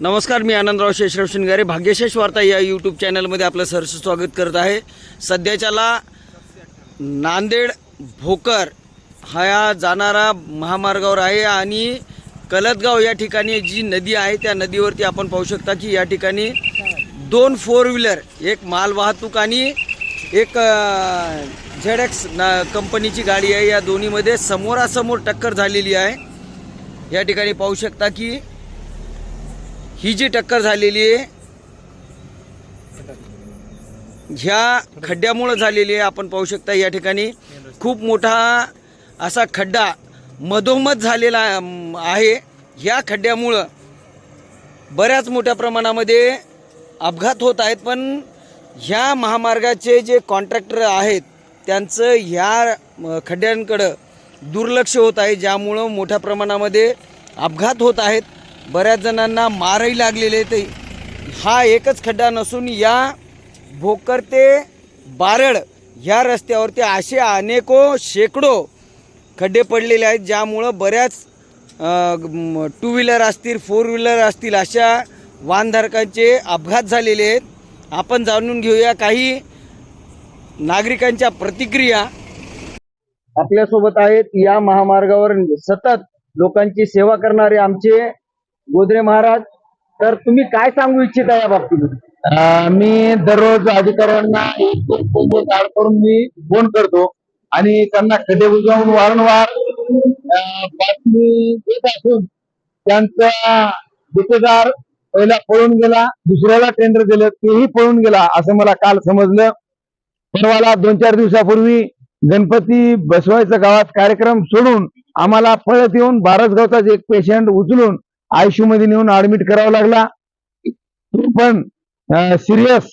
नमस्कार मी आनंदराव शेषराव शिंगारे. भाग्यशेष वार्ता या यूट्यूब चॅनलमध्ये आपलं सरस स्वागत करत आहे. सध्याच्याला नांदेड भोकर हा या जाणारा महामार्गावर आहे आणि कलतगाव या ठिकाणी जी नदी आहे त्या नदीवरती आपण पाहू शकता की या ठिकाणी दोन फोर व्हीलर एक मालवाहतूक आणि एक झेड एक्स कंपनीची गाडी आहे. या दोन्हीमध्ये समोरासमोर टक्कर झालेली आहे. या ठिकाणी पाहू शकता की ही जी टक्कर झालेली आहे ह्या खड्ड्यामुळं झालेली आहे आपण पाहू शकता या ठिकाणी. खूप मोठा असा खड्डा मधोमध झालेला आहे. ह्या खड्ड्यामुळं बऱ्याच मोठ्या प्रमाणामध्ये अपघात होत आहेत पण ह्या महामार्गाचे जे कॉन्ट्रॅक्टर आहेत त्यांचं ह्या खड्ड्यांकडं दुर्लक्ष होत आहे ज्यामुळं मोठ्या प्रमाणामध्ये अपघात होत आहेत. बऱ्याच जणांना मारही लागलेले आहेत हा एकच खड्डा नसून या भोकर ते बारड ह्या रस्त्यावरती असे अनेको शेकडो खड्डे पडलेले आहेत ज्यामुळं बऱ्याच टू व्हीलर असतील फोर व्हीलर असतील अशा वाहनधारकांचे अपघात झालेले आहेत. आपण जाणून घेऊया काही नागरिकांच्या प्रतिक्रिया. आपल्यासोबत आहेत या महामार्गावर सतत लोकांची सेवा करणारे आमचे गोदरे महाराज तर तुम्ही काय सांगू इच्छिता या बाबतीत? मी दररोज अधिकाऱ्यांना एक दोन फोन करून मी फोन करतो आणि त्यांना खडे बुजवून वारंवार बातमी देत असून त्यांचा गुत्तेदार पहिला पळून गेला दुसऱ्याला टेंडर दिलं तेही पळून गेला असं मला काल समजलं. परवाला दोन चार दिवसापूर्वी गणपती बसवायचा गावात कार्यक्रम सोडून आम्हाला पळत येऊन बारसगावचाच एक पेशंट उचलून आयसीयू मध्ये नेऊन ऍडमिट करावा लागला. तो पण सिरियस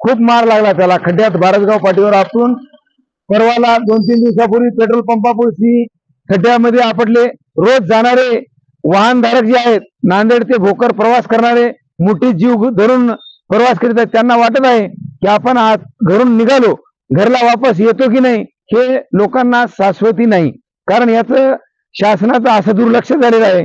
खूप मार लागला त्याला. खड्ड्यात भारतगाव पाठीवर आपटून. परवाला दोन तीन दिवसापूर्वी पेट्रोल पंपापुरशी खड्ड्यामध्ये आपटले. रोज जाणारे वाहनधारक जे आहेत नांदेड ते भोकर प्रवास करणारे मोठी जीव धरून प्रवास करीत आहेत त्यांना वाटत आहे की आपण आज घरून निघालो. घरला वापस येतो की नाही हे लोकांना शाश्वती नाही. कारण याचं शासनाचं असं दुर्लक्ष झालेलं आहे.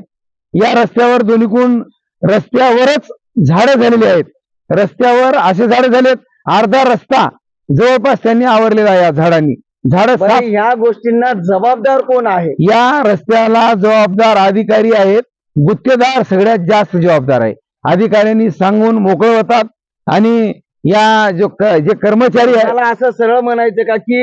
या रस्त्यावर दोन्हीकूण रस्त्यावरच झाडं झालेली आहेत. रस्त्यावर असे झाडे झालेत. अर्धा रस्ता जवळपास त्यांनी आवरलेला आहे या झाडांनी. झाडं ह्या गोष्टींना जबाबदार कोण आहे? या रस्त्याला जबाबदार अधिकारी आहेत. गुत्तेदार सगळ्यात जास्त जबाबदार आहे. अधिकाऱ्यांनी सांगून मोकळे होतात आणि या जो जे कर्मचारी आहेत मला असं सरळ म्हणायचं का की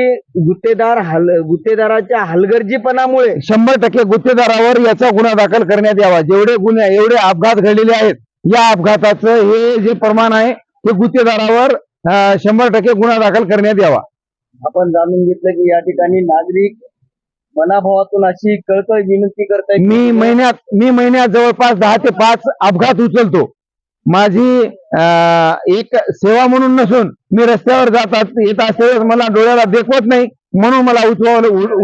गुत्तेदार हल गुत्तेदाराच्या हलगर्जीपणामुळे शंभर टक्के गुत्तेदारावर याचा गुन्हा दाखल करण्यात यावा. जेवढे गुन्हे एवढे अपघात घडलेले आहेत या अपघाताचं हे जे प्रमाण आहे ते गुत्तेदारावर शंभर टक्के गुन्हा दाखल करण्यात यावा. आपण जाणून घेतलं की या ठिकाणी नागरिक मनाभावातून अशी कळकळ विनंती करतायत मी महिन्यात मी महिन्यात जवळपास दहा ते पाच अपघात उचलतो. माझी एक सेवा म्हणून नसून मी रस्त्यावर जातात येत असल्यास मला डोळ्याला देखवत नाही म्हणून मला उचवा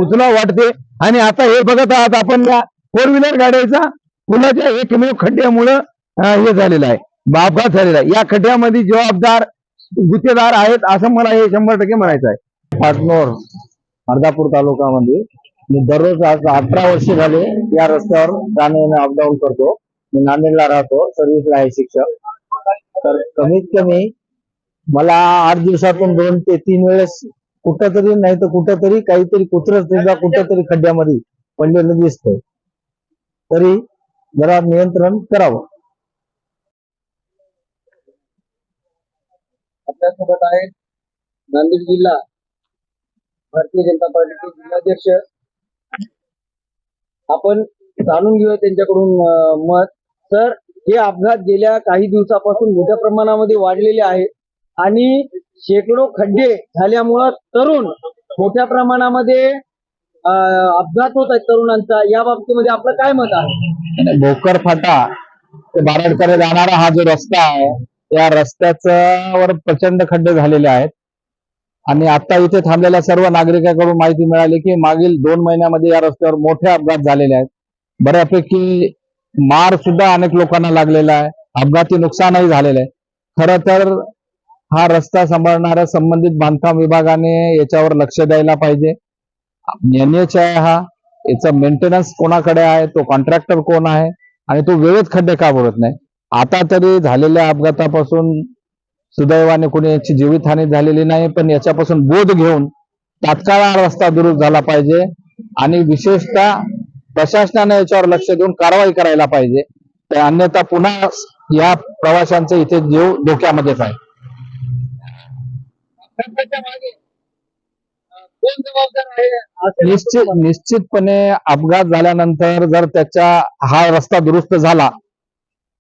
उचलाव वाटते. आणि आता हे बघत आहात आपण या फोर व्हीलर गाड्याचा पुलाच्या एकमेव खड्ड्यामुळं हे झालेलं आहे. अपघात झालेला आहे. या खड्ड्यामध्ये जबाबदार गुत्तेदार आहेत असं मला हे शंभर टक्के म्हणायचं आहे. पाटनोर अर्धापूर तालुकामध्ये मी दररोज आज अठरा वर्ष झाले या रस्त्यावर जाणे येणे अपडाऊन करतो. मी नांदेडला राहतो सर्व्हिसला आहे शिक्षक. तर कमीत कमी मला आठ दिवसातून दोन ते तीन वेळेस कुठंतरी नाही तर कुठंतरी काहीतरी कुत्रच सुद्धा कुठंतरी खड्ड्यामध्ये पडलेलं दिसतंय. तरी जरा नियंत्रण करावं. आपल्यासोबत आहेत नांदेड जिल्हा भारतीय जनता पार्टीचे जिल्हाध्यक्ष. आपण जाणून घेऊया त्यांच्याकडून मत. तर हे अपघात गेल्या काही दिवसापासून मोठ्या प्रमाणामध्ये वाढलेले आहेत आणि शेकडो खड्डे झाल्यामुळं तरुण मोठ्या प्रमाणामध्ये अपघात होत आहेत तरुणांचा. या बाबतीमध्ये आपलं काय मत आहे? भोकर फाटा ते बाराडकडे जाणारा हा जो रस्ता आहे या रस्त्याच्यावर प्रचंड खड्डे झालेले आहेत. आणि आता इथे थांबलेल्या सर्व नागरिकांकडून माहिती मिळाली की मागील दोन महिन्यामध्ये या रस्त्यावर मोठे अपघात झालेले आहेत. बऱ्यापैकी मार सुद्धा अनेक लोकांना लागलेला आहे. अपघाती नुकसानही झालेलं आहे. खरं तर हा रस्ता सांभाळणाऱ्या संबंधित बांधकाम विभागाने याच्यावर लक्ष द्यायला पाहिजे. एनएच आहे हा याचा मेंटेनन्स कोणाकडे आहे तो कॉन्ट्रॅक्टर कोण आहे आणि तो वेळेत खड्डे का भरत नाही? आता तरी झालेल्या अपघातापासून सुदैवाने कोणी याची जीवितहानी झालेली नाही पण याच्यापासून बोध घेऊन तात्काळ हा रस्ता दुरुस्त झाला पाहिजे. आणि विशेषतः प्रशासनाने याच्यावर लक्ष देऊन कारवाई करायला पाहिजे. तर अन्यथा पुन्हा या प्रवाशांचे इथे जीव धोक्यामध्येच आहे निश्चित निश्चितपणे अपघात झाल्यानंतर जर त्याच्या हा रस्ता दुरुस्त झाला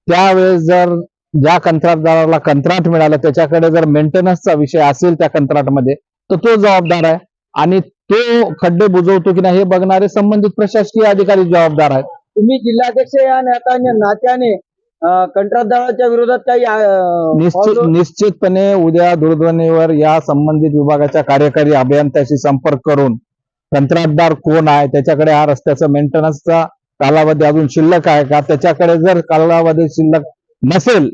त्यावेळेस जर ज्या कंत्राटदाराला कंत्राट मिळालं त्याच्याकडे जर मेंटेनन्सचा विषय असेल त्या कंत्राटमध्ये तर तो जबाबदार आहे. आणि तो खड्डे बुजवतो की नाही हे बघणारे संबंधित प्रशासकीय अधिकारी जबाबदार आहेत. तुम्ही जिल्हाध्यक्ष या नात्याने नात्याने कंत्राटदाराच्या विरोधात काही निश्चित निश्चितपणे उद्या दूरध्वनीवर या संबंधित विभागाच्या कार्यकारी अभियंत्याशी संपर्क करून कंत्राटदार कोण आहे त्याच्याकडे हा रस्त्याचा मेंटेनन्सचा कालावधी अजून शिल्लक आहे का त्याच्याकडे जर कालावधी शिल्लक नसेल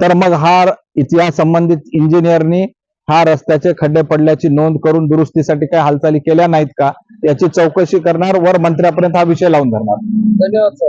तर मग हा या संबंधित इंजिनियरनी हा रस्त्याचे खड्डे पडल्याची नोंद करून दुरुस्तीसाठी काही हालचाली केल्या नाहीत का? याची चौकशी करणार वर मंत्र्यापर्यंत हा विषय लावून धरणार. धन्यवाद सर.